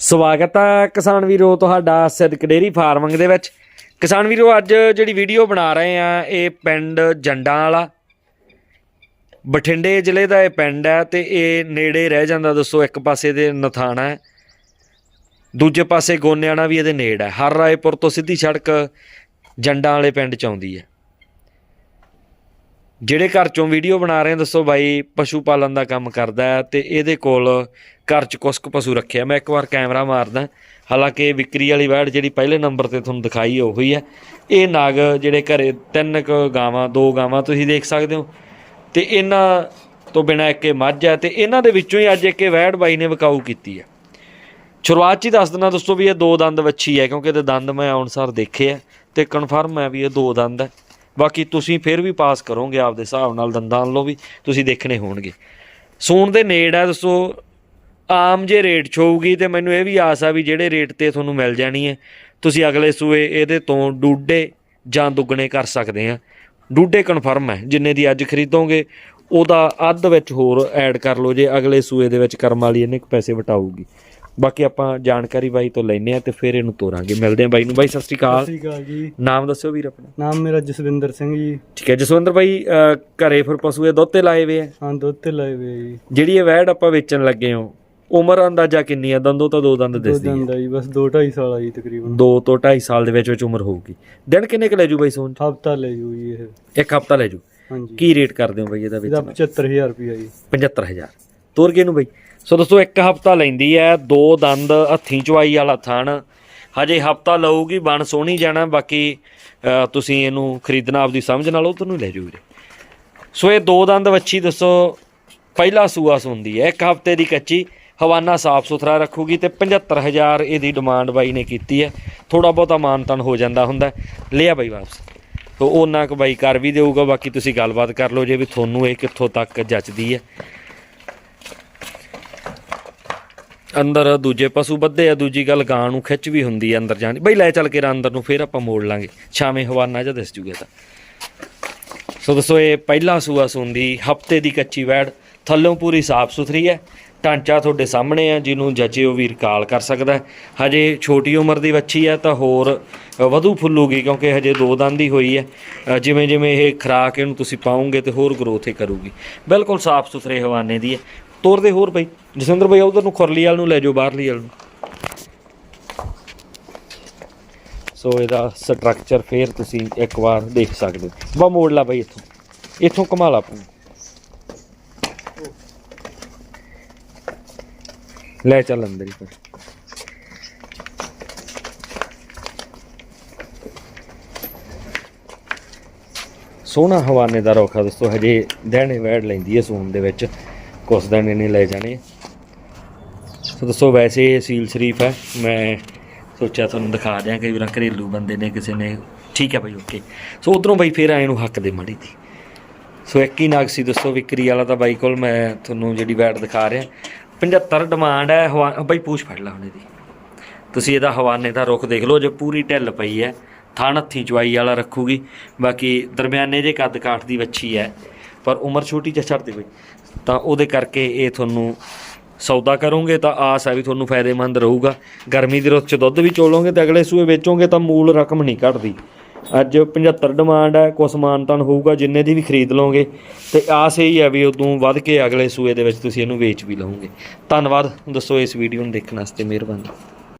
ਸਵਾਗਤ ਹੈ ਕਿਸਾਨ ਵੀਰੋ ਤੁਹਾਡਾ ਸਿੱਧਕ ਡੇਰੀ ਫਾਰਮਿੰਗ ਦੇ ਵਿੱਚ। ਕਿਸਾਨ ਵੀਰੋ, ਅੱਜ ਜਿਹੜੀ ਵੀਡੀਓ ਬਣਾ ਰਹੇ ਆ, ਇਹ ਪਿੰਡ ਜੰਡਾਂ ਵਾਲਾ। ਬਠਿੰਡੇ ਜ਼ਿਲ੍ਹੇ ਦਾ ਇਹ ਪਿੰਡ ਹੈ ਤੇ ਇਹ ਨੇੜੇ ਰਹਿ ਜਾਂਦਾ, ਦੱਸੋ ਇੱਕ ਪਾਸੇ ਦੇ ਨਥਾਣਾ ਹੈ। ਦੂਜੇ ਪਾਸੇ ਗੋਨਿਆਣਾ ਵੀ ਇਹਦੇ ਨੇੜ ਹੈ। ਹਰ ਰਾਏਪੁਰ ਤੋਂ ਸਿੱਧੀ ਸੜਕ ਜੰਡਾਂ ਵਾਲੇ ਪਿੰਡ ਚ ਆਉਂਦੀ ਹੈ। ਜਿਹੜੇ ਘਰ ਚੋਂ ਵੀਡੀਓ ਬਣਾ ਰਹੇ ਆ, ਦੱਸੋ ਬਾਈ, ਪਸ਼ੂ ਪਾਲਣ ਦਾ ਕੰਮ ਕਰਦਾ ਹੈ ਤੇ ਇਹਦੇ ਕੋਲ ਘਰ ਚ ਕੁਛ ਕੁ ਪਸ਼ੂ ਰੱਖਿਆ। ਮੈਂ ਇੱਕ ਵਾਰ ਕੈਮਰਾ ਮਾਰਦਾ, ਹਾਲਾਂਕਿ ਵਿਕਰੀ ਵਾਲੀ ਵੈੜ ਜਿਹੜੀ ਪਹਿਲੇ ਨੰਬਰ ਤੇ ਤੁਹਾਨੂੰ ਦਿਖਾਈ ਉਹੀ ਹੈ। ਇਹ ਨਾਗ ਜਿਹੜੇ ਘਰੇ ਤਿੰਨ ਕੁ ਗਾਵਾਂ, ਦੋ ਗਾਵਾਂ ਤੁਸੀਂ ਦੇਖ ਸਕਦੇ ਹੋ। ਤੇ ਇਹਨਾਂ ਤੋਂ ਬਿਨਾ ਇੱਕ ਇਹ ਮੱਝ ਹੈ ਤੇ ਇਹਨਾਂ ਦੇ ਵਿੱਚੋਂ ਹੀ ਅੱਜ ਇੱਕ ਇਹ ਵੈੜ ਬਾਈ ਨੇ ਵਿਕਾਊ ਕੀਤੀ ਹੈ। ਸ਼ੁਰੂਆਤ 'ਚ ਹੀ ਦੱਸ ਦਿੰਦਾ, ਦੋਸਤੋ ਵੀ ਇਹ ਦੋ ਦੰਦ ਵੱਛੀ ਹੈ, ਕਿਉਂਕਿ ਇਹਦੇ ਦੰਦ ਮੈਂ ਅਨੁਸਾਰ ਦੇਖੇ ਆ ਤੇ ਕਨਫਰਮ ਹੈ ਵੀ ਇਹ ਦੋ ਦੰਦ ਹੈ। ਬਾਕੀ ਤੁਸੀਂ ਫਿਰ ਵੀ ਪਾਸ ਕਰੋਗੇ ਆਪਦੇ ਹਿਸਾਬ ਨਾਲ ਦੰਦਾਂ ਵੱਲੋਂ ਵੀ, ਤੁਸੀਂ ਦੇਖਣੇ ਹੋਣਗੇ। ਸੂਣ ਦੇ ਨੇੜ ਹੈ ਦੱਸੋ, ਆਮ ਜੇ ਰੇਟ 'ਚ ਹੋਊਗੀ ਤੇ ਮੈਨੂੰ ਇਹ ਵੀ ਆਸ ਆ ਵੀ ਜਿਹੜੇ ਰੇਟ ਤੇ ਤੁਹਾਨੂੰ ਮਿਲ ਜਾਣੀ ਹੈ, ਤੁਸੀਂ ਅਗਲੇ ਸੂਏ ਇਹਦੇ ਤੋਂ ਡੂਡੇ ਜਾਂ ਦੁੱਗਣੇ ਕਰ ਸਕਦੇ ਆ। ਡੂਡੇ ਕਨਫਰਮ ਹੈ, ਜਿੰਨੇ ਦੀ ਅੱਜ ਖਰੀਦੋਗੇ, ਉਹਦਾ ਅੱਧ ਵਿੱਚ ਹੋਰ ਐਡ ਕਰ ਲਓ ਜੇ ਅਗਲੇ ਸੂਏ ਦੇ ਵਿੱਚ ਕਰਮ ਵਾਲੀ ਇਹਨੇ ਕੁ ਪੈਸੇ ਵਟਾਊਗੀ। ਬਾਕੀ ਆਪਾਂ ਜਾਣਕਾਰੀ ਬਾਈ ਤੋਂ ਲੈਨੇ ਆ ਤੇ ਫਿਰ ਇਹਨੂੰ ਤੋਰਾਂਗੇ। ਮਿਲਦੇ ਆ ਬਾਈ ਨੂੰ। ਬਾਈ ਸਤਿ ਸ਼੍ਰੀ ਅਕਾਲ। ਸਤਿ ਸ਼੍ਰੀ ਅਕਾਲ ਜੀ। ਨਾਮ ਦੱਸਿਓ ਵੀਰ ਆਪਣਾ। ਨਾਮ ਮੇਰਾ ਜਸਵਿੰਦਰ ਸਿੰਘ ਜੀ। ਠੀਕ ਹੈ। ਜਸਵੰਦਰ ਬਾਈ ਘਰੇ ਫਿਰ ਪਸ਼ੂ ਇਹ ਦੁੱਧ ਤੇ ਲਾਏ ਵੇ ਆ? ਹਾਂ ਦੁੱਧ ਤੇ ਲਾਏ ਵੇ ਜੀ। ਜਿਹੜੀ ਇਹ ਵੈੜ ਆਪਾਂ ਵੇਚਣ ਲੱਗੇ ਹਾਂ ਉਮਰ ਅੰਦਾਜ਼ਾ ਕਿੰਨੀ ਆ? ਦੰਦੋਂ ਤਾਂ ਦੋ ਦੰਦ ਦੋ ਦਿਸਦੀ ਦਿਨ ਦਾ ਜੀ ਬਸ 2 2.5 ਸਾਲ ਆ ਜੀ ਤਕਰੀਬਨ। ਦੋ ਤੋਂ 2.5 ਸਾਲ ਦੇ ਵਿੱਚ ਵਿੱਚ ਉਮਰ ਹੋਊਗੀ। ਦਿਨ ਕਿੰਨੇ ਕੁ ਲੈ ਜੂ ਬਾਈ ਸੋਨ ਹਫਤਾ ਲੈ ਜੂ ਜੀ ਇਹ। ਇੱਕ ਹਫਤਾ ਲੈ ਜੂ। ਹਾਂਜੀ। ਕੀ ਰੇਟ ਕਰਦੇ ਹੋ ਬਾਈ ਇਹਦਾ ਵਿੱਚ 75000 ਰੁਪਿਆ ਜੀ। 75000 ਤੋਰ ਕੇ ਨੂੰ ਬਾਈ। ਸੋ ਦੋਸਤੋ, ਇੱਕ ਹਫਤਾ ਲੈਂਦੀ ਹੈ ਦੋ ਦੰਦ ਹੱਥੀਂ ਚਵਾਈ ਵਾਲਾ ਥਣ। ਹਜੇ ਹਫਤਾ ਲਊਗੀ, ਬਣ ਸੋਹਣੀ ਜਾਣਾ, ਬਾਕੀ ਤੁਸੀਂ ਇਹਨੂੰ ਖਰੀਦਣਾ ਆਪਦੀ ਸਮਝ ਨਾਲ ਉਧਰ ਨੂੰ ਲੈ ਜੂ ਵੀਰੇ ਸੋ ਇਹ ਦੋ ਦੰਦ ਵੱਛੀ ਦੱਸੋ ਪਹਿਲਾ ਸੂਆ ਸੁੰਦੀ ਹੈ ਇੱਕ ਹਫ਼ਤੇ ਦੀ ਕੱਚੀ, ਹਵਾਨਾ ਸਾਫ਼ ਸੁਥਰਾ ਰੱਖੂਗੀ ਤੇ 75000 ਇਹਦੀ ਡਿਮਾਂਡ ਬਾਈ ਨੇ ਕੀਤੀ ਹੈ ਥੋੜਾ ਬਹੁਤਾ ਮਾਨਤਨ ਹੋ ਜਾਂਦਾ ਹੁੰਦਾ ਲਿਆ ਬਾਈ ਵਾਪਸ। ਤੋ ਉਹਨਾਂ ਕੁ ਬਾਈ ਕਰ ਵੀ ਦੇਊਗਾ, ਬਾਕੀ ਤੁਸੀਂ ਗੱਲਬਾਤ ਕਰ ਲਓ ਜੇ ਵੀ ਤੁਹਾਨੂੰ ਇਹ ਕਿੱਥੋਂ ਤੱਕ ਜੱਚਦੀ ਹੈ ਅੰਦਰ ਦੂਜੇ ਪਸ਼ੂ ਬੱਧੇ ਆ, ਦੂਜੀ ਗੱਲ ਗਾਂ ਨੂੰ ਖਿੱਚ ਵੀ ਹੁੰਦੀ ਹੈ ਅੰਦਰ ਜਾਣ ਬਈ ਲੈ ਚੱਲ ਕੇ ਰ ਅੰਦਰ ਨੂੰ, ਫੇਰ ਆਪਾਂ ਮੋੜ ਲਾਂਗੇ। ਛਾਵੇਂ ਹਵਾਨਾ ਜਾਂ ਦਿਸ ਜੂਗੇ ਤਾਂ। ਸੋ ਦੋਸਤੋ ਇਹ ਪਹਿਲਾ ਸੂਆ ਸੁੰਦੀ ਹਫ਼ਤੇ ਦੀ ਕੱਚੀ ਵੈੜ ਥੱਲੋਂ ਪੂਰੀ ਸਾਫ਼ ਸੁਥਰੀ ਹੈ। ਢਾਂਚਾ ਤੁਹਾਡੇ ਸਾਹਮਣੇ ਆ, ਜਿਹਨੂੰ ਜੱਜੇ ਉਹ ਵੀਰ ਕਾਲ ਕਰ ਸਕਦਾ ਹਜੇ ਛੋਟੀ ਉਮਰ ਦੀ ਵੱਛੀ ਹੈ ਤਾਂ ਹੋਰ ਵਧੂ ਫੁੱਲੂਗੀ, ਕਿਉਂਕਿ ਹਜੇ ਦੋ ਦੰਦ ਹੀ ਹੋਈ ਹੈ। ਜਿਵੇਂ ਜਿਵੇਂ ਇਹ ਖਰਾਕ ਇਹਨੂੰ ਤੁਸੀਂ ਪਾਉਂਗੇ ਤੇ ਹੋਰ ਗਰੋਥ ਇਹ ਕਰੂਗੀ। ਬਿਲਕੁਲ ਸਾਫ਼ ਸੁਥਰੇ ਹਵਾਨੇ ਦੀ ਹੈ। ਤੋਰਦੇ ਹੋਰ ਬਈ। ਜਸਵਿੰਦਰ ਬਈ, ਉਧਰ ਨੂੰ ਖੁਰਲੀ ਵਾਲ ਨੂੰ ਲੈ ਜਾਓ, ਬਾਹਰਲੀ ਵਾਲ ਨੂੰ। ਸੋ ਇਹਦਾ ਸਟਰਕਚਰ ਫੇਰ ਤੁਸੀਂ ਇੱਕ ਵਾਰ ਦੇਖ ਸਕਦੇ ਹੋ। ਬਾ ਮੋੜ ਲਾ ਬਈ ਇੱਥੋਂ। ਇੱਥੋਂ ਕਮਾ ਲਾ ਆਪਣੀ ਲੈ ਚੱਲ ਅੰਦਰ ਹੀ ਫਿਰ। ਸੋਹਣਾ ਹਵਾਨੇ ਦਾ ਰੋਖਾ ਦੋਸਤੋ, ਹਜੇ ਦਹਿਣੇ ਵੈੜ ਲੈਂਦੀ ਹੈ ਸੂਣ ਦੇ ਵਿੱਚ। ਕੁਛ ਦਿਨ ਇਹਨੇ ਲੈ ਜਾਣੇ। ਸੋ ਦੱਸੋ ਵੈਸੇ ਇਹ ਸੀਲ ਸ਼ਰੀਫ ਹੈ। ਮੈਂ ਸੋਚਿਆ ਤੁਹਾਨੂੰ ਦਿਖਾ ਦਿਆਂ ਕਈ ਵਾਰ ਘਰੇਲੂ ਬੰਦੇ ਨੇ ਕਿਸੇ ਨੇ। ਠੀਕ ਹੈ ਭਾਈ ਓਕੇ। ਸੋ ਉਧਰੋਂ ਬਾਈ ਫੇਰ ਆਏ ਨੂੰ ਹੱਕ ਦੇ ਮਾੜੀ ਦੀ। ਸੋ ਇੱਕ ਹੀ ਨਾਗ ਸੀ, ਦੱਸੋ ਵਿਕਰੀ ਵਾਲਾ ਤਾਂ ਬਾਈ ਕੋਲ ਮੈਂ ਤੁਹਾਨੂੰ ਜਿਹੜੀ ਵੈਟ ਦਿਖਾ ਰਿਹਾ। 75 ਡਿਮਾਂਡ ਹੈ, ਹਵਾ ਬਾਈ ਪੂਛ ਫੜ ਲਾ ਹੁਣ ਦੀ। ਤੁਸੀਂ ਇਹਦਾ ਹਵਾਨੇ ਦਾ ਰੁਖ ਦੇਖ ਲਓ, ਜੇ ਪੂਰੀ ਢਿੱਲ ਪਈ ਹੈ ਥਣ ਹੱਥੀਂ ਚਵਾਈ ਵਾਲਾ ਰੱਖੂਗੀ। ਬਾਕੀ ਦਰਮਿਆਨੇ ਜੇ ਕੱਦ ਕਾਠ ਦੀ ਵੱਛੀ ਹੈ, ਪਰ ਉਮਰ ਛੋਟੀ ਚ ਛੱਡਦੇ ਕੋਈ ਤਾਂ ਉਹਦੇ ਕਰਕੇ ਇਹ ਤੁਹਾਨੂੰ ਸੌਦਾ ਕਰੋਗੇ, ਤਾਂ ਆਸ ਹੈ ਵੀ ਤੁਹਾਨੂੰ ਫਾਇਦੇਮੰਦ ਰਹੂਗਾ। ਗਰਮੀ ਦੇ ਰੁੱਤ ਚ ਦੁੱਧ ਵੀ ਚੋਲੋਗੇ ਤੇ ਅਗਲੇ ਸੂਏ ਵੇਚੋਗੇ ਤਾਂ ਮੂਲ ਰਕਮ ਨਹੀਂ ਘਟਦੀ। ਅੱਜ 75 ਡਿਮਾਂਡ ਹੈ ਕੁਛ ਮਾਨਤਨ ਹੋਊਗਾ, ਜਿੰਨੇ ਦੀ ਵੀ ਖਰੀਦ ਲਓਗੇ। ਤੇ ਆਸ ਇਹੀ ਹੈ ਵੀ ਉਦੋਂ ਵੱਧ ਕੇ ਅਗਲੇ ਸੂਏ ਦੇ ਵਿੱਚ ਤੁਸੀਂ ਇਹਨੂੰ ਵੇਚ ਵੀ ਲਓਗੇ। ਧੰਨਵਾਦ, ਦੱਸੋ ਇਸ ਵੀਡੀਓ ਨੂੰ ਦੇਖਣ ਵਾਸਤੇ ਮਿਹਰਬਾਨੀ।